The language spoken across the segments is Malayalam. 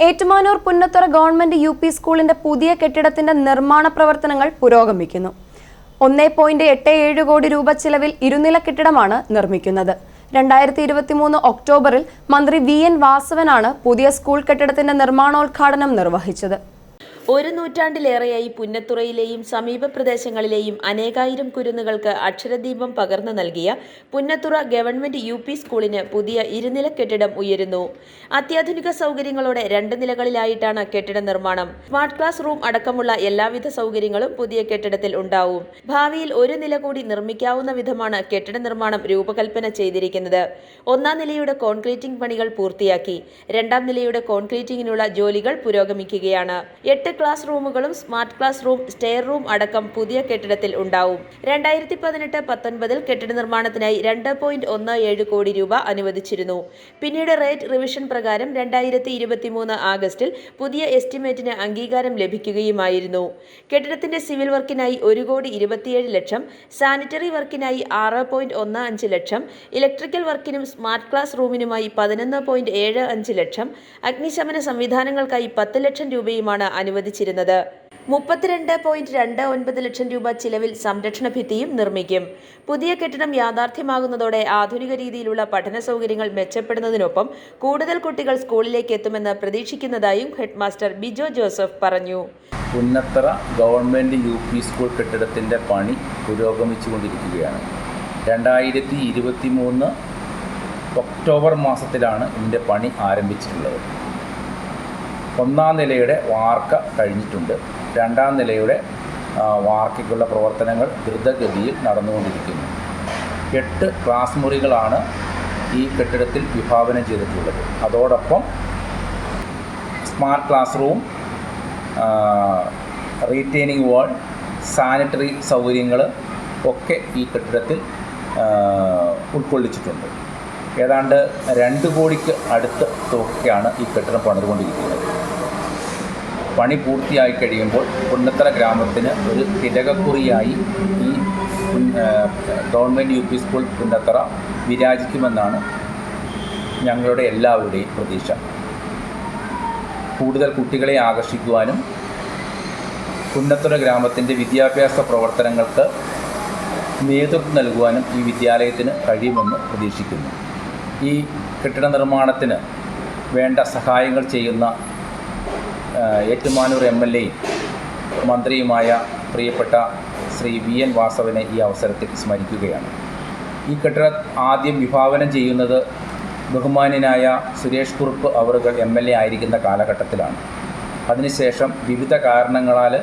Ettumanoor Punnathura government U P സ്കൂളിന്റെ പുതിയ കെട്ടിടത്തിന്റെ നിർമ്മാണ പ്രവർത്തനങ്ങൾ പുരോഗമിക്കുന്നു. ഒന്നേ പോയിന്റ് എട്ട് ഏഴ് കോടി രൂപ ചിലവിൽ ഇരുനില കെട്ടിടമാണ് നിർമ്മിക്കുന്നത്. രണ്ടായിരത്തി ഇരുപത്തി മൂന്ന് ഒക്ടോബറിൽ മന്ത്രി വി എൻ വാസവനാണ് പുതിയ സ്കൂൾ കെട്ടിടത്തിന്റെ നിർമ്മാണോദ്ഘാടനം നിർവഹിച്ചത്. ഒരു നൂറ്റാണ്ടിലേറെയായി പുന്നത്തുറയിലെയും സമീപ പ്രദേശങ്ങളിലെയും അനേകായിരം കുരുന്നുകൾക്ക് അക്ഷരദീപം പകർന്നു നൽകിയ പുന്നത്തുറ ഗവൺമെന്റ് യു പി സ്കൂളിന് പുതിയ ഇരുനില കെട്ടിടം ഉയരുന്നു. അത്യാധുനിക സൗകര്യങ്ങളോടെ രണ്ട് നിലകളിലായിട്ടാണ് കെട്ടിട നിർമ്മാണം. സ്മാർട്ട് ക്ലാസ് റൂം അടക്കമുള്ള എല്ലാവിധ സൗകര്യങ്ങളും പുതിയ കെട്ടിടത്തിൽ ഉണ്ടാവും. ഭാവിയിൽ ഒരു നില കൂടി നിർമ്മിക്കാവുന്ന വിധമാണ് കെട്ടിട നിർമ്മാണം രൂപകൽപ്പന ചെയ്തിരിക്കുന്നത്. ഒന്നാം നിലയുടെ കോൺക്രീറ്റിംഗ് പണികൾ പൂർത്തിയാക്കി. രണ്ടാം നിലയുടെ കോൺക്രീറ്റിംഗിനുള്ള ജോലികൾ പുരോഗമിക്കുകയാണ്. എട്ട് ക്ലാസ് റൂമുകളും smart class room stair room അടക്കം പുതിയ കെട്ടിടത്തിൽ ഉണ്ടാവും. രണ്ടായിരത്തി പതിനെട്ട് പത്തൊൻപതിൽ കെട്ടിട നിർമ്മാണത്തിനായി രണ്ട് പോയിന്റ് ഒന്ന് ഏഴ് കോടി രൂപ അനുവദിച്ചിരുന്നു. പിന്നീട് റേറ്റ് റിവിഷൻ പ്രകാരം രണ്ടായിരത്തി ഇരുപത്തിമൂന്ന് ആഗസ്റ്റിൽ പുതിയ എസ്റ്റിമേറ്റിന് അംഗീകാരം ലഭിക്കുകയുമായിരുന്നു. കെട്ടിടത്തിന്റെ സിവിൽ വർക്കിനായി ഒരു കോടി ഇരുപത്തിയേഴ് ലക്ഷം സാനിറ്ററി വർക്കിനായി ആറ് പോയിന്റ് ഒന്ന് അഞ്ച് ലക്ഷം ഇലക്ട്രിക്കൽ വർക്കിനും സ്മാർട്ട് ക്ലാസ് റൂമിനുമായി പതിനൊന്ന് പോയിന്റ് ഏഴ് അഞ്ച് ലക്ഷം അഗ്നിശമന സംവിധാനങ്ങൾക്കായി പത്ത് ലക്ഷം രൂപയുമാണ് അനുവദിച്ചിരുന്നത്. മുപ്പത്തിരണ്ട് പോയിന്റ് രണ്ട് ഒൻപത് ലക്ഷം രൂപ ചിലവിൽ സംരക്ഷണ ഭിത്തിയും നിർമ്മിക്കും. പുതിയ കെട്ടിടം യാഥാർത്ഥ്യമാകുന്നതോടെ ആധുനിക രീതിയിലുള്ള പഠന സൗകര്യങ്ങൾ മെച്ചപ്പെടുന്നതിനൊപ്പം കൂടുതൽ കുട്ടികൾ സ്കൂളിലേക്ക് എത്തുമെന്ന് പ്രതീക്ഷിക്കുന്നതായും ഹെഡ്മാസ്റ്റർ ബിജോ ജോസഫ് പറഞ്ഞു. Punnathara government U P school കെട്ടിടത്തിന്റെ പണി പുരോഗമിച്ചുകൊണ്ടിരിക്കുകയാണ്. രണ്ടായിരത്തി ഇരുപത്തി മൂന്ന് ഒക്ടോബർ മാസത്തിലാണ് ഇതിന്റെ പണി ആരംഭിച്ചിട്ടുള്ളത്. ഒന്നാം നിലയുടെ വാർക്ക കഴിഞ്ഞിട്ടുണ്ട്. രണ്ടാം നിലയുടെ വാർക്കയ്ക്കുള്ള പ്രവർത്തനങ്ങൾ ദ്രുതഗതിയിൽ നടന്നുകൊണ്ടിരിക്കുന്നു. എട്ട് ക്ലാസ് മുറികളാണ് ഈ കെട്ടിടത്തിൽ വിഭാവനം ചെയ്തിട്ടുള്ളത്. അതോടൊപ്പം smart class room retaining wall sanitary സൗകര്യങ്ങൾ ഒക്കെ ഈ കെട്ടിടത്തിൽ ഉൾക്കൊള്ളിച്ചിട്ടുണ്ട്. ഏതാണ്ട് രണ്ട് കോടിക്ക് അടുത്ത് തുകയാണ് ഈ കെട്ടിടം പണിതുകൊണ്ടിരിക്കുന്നത്. പണി പൂർത്തിയായി കഴിയുമ്പോൾ പുന്നത്തറ ഗ്രാമത്തിന് ഒരു തിരകക്കുറിയായി ഈ government U P school Punnathara വിരാജിക്കുമെന്നാണ് ഞങ്ങളുടെ എല്ലാവരുടെയും പ്രതീക്ഷ. കൂടുതൽ കുട്ടികളെ ആകർഷിക്കുവാനും കുന്നത്തുറ ഗ്രാമത്തിന്റെ വിദ്യാഭ്യാസ പ്രവർത്തനങ്ങൾക്ക് നേതൃത്വം നൽകുവാനും ഈ വിദ്യാലയത്തിന് കഴിയുമെന്ന് പ്രതീക്ഷിക്കുന്നു. ഈ കെട്ടിട നിർമ്മാണത്തിന് വേണ്ട സഹായങ്ങൾ ചെയ്യുന്ന ഏറ്റുമാനൂർ എം എൽ എയും മന്ത്രിയുമായ പ്രിയപ്പെട്ട ശ്രീ വി എൻ വാസവനെ ഈ അവസരത്തിൽ സ്മരിക്കുകയാണ്. ഈ കെട്ടിടം ആദ്യം വിഭാവനം ചെയ്യുന്നത് ബഹുമാന്യനായ സുരേഷ് കുറുപ്പ് അവറുകൾ എം എൽ എ ആയിരിക്കുന്ന കാലഘട്ടത്തിലാണ്. അതിനുശേഷം വിവിധ കാരണങ്ങളാൽ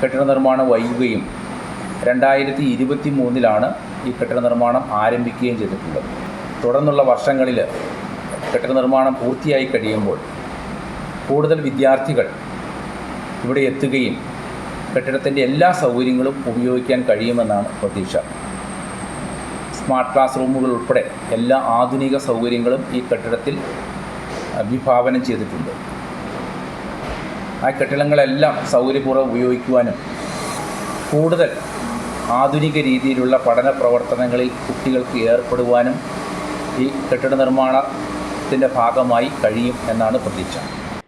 കെട്ടിട നിർമ്മാണം വൈകുകയും രണ്ടായിരത്തി ഇരുപത്തി മൂന്നിലാണ് ഈ കെട്ടിട നിർമ്മാണം ആരംഭിക്കുകയും ചെയ്തിട്ടുള്ളത്. തുടർന്നുള്ള വർഷങ്ങളിൽ കെട്ടിട നിർമ്മാണം പൂർത്തിയായി കഴിയുമ്പോൾ കൂടുതൽ വിദ്യാർത്ഥികൾ ഇവിടെ എത്തുകയും കെട്ടിടത്തിന്റെ എല്ലാ സൗകര്യങ്ങളും ഉപയോഗിക്കാൻ കഴിയുമെന്നാണ് പ്രതീക്ഷ. സ്മാർട്ട് ക്ലാസ് റൂമുകൾ ഉൾപ്പെടെ എല്ലാ ആധുനിക സൗകര്യങ്ങളും ഈ കെട്ടിടത്തിൽ അഭിഭാവനം ചെയ്തിട്ടുണ്ട്. ആ കെട്ടിടങ്ങളെല്ലാം സൗകര്യപൂർവം ഉപയോഗിക്കുവാനും കൂടുതൽ ആധുനിക രീതിയിലുള്ള പഠന പ്രവർത്തനങ്ങളിൽ കുട്ടികൾക്ക് ഏർപ്പെടുവാനും ഈ കെട്ടിട നിർമ്മാണത്തിന്റെ ഭാഗമായി കഴിയും എന്നാണ് പ്രതീക്ഷ.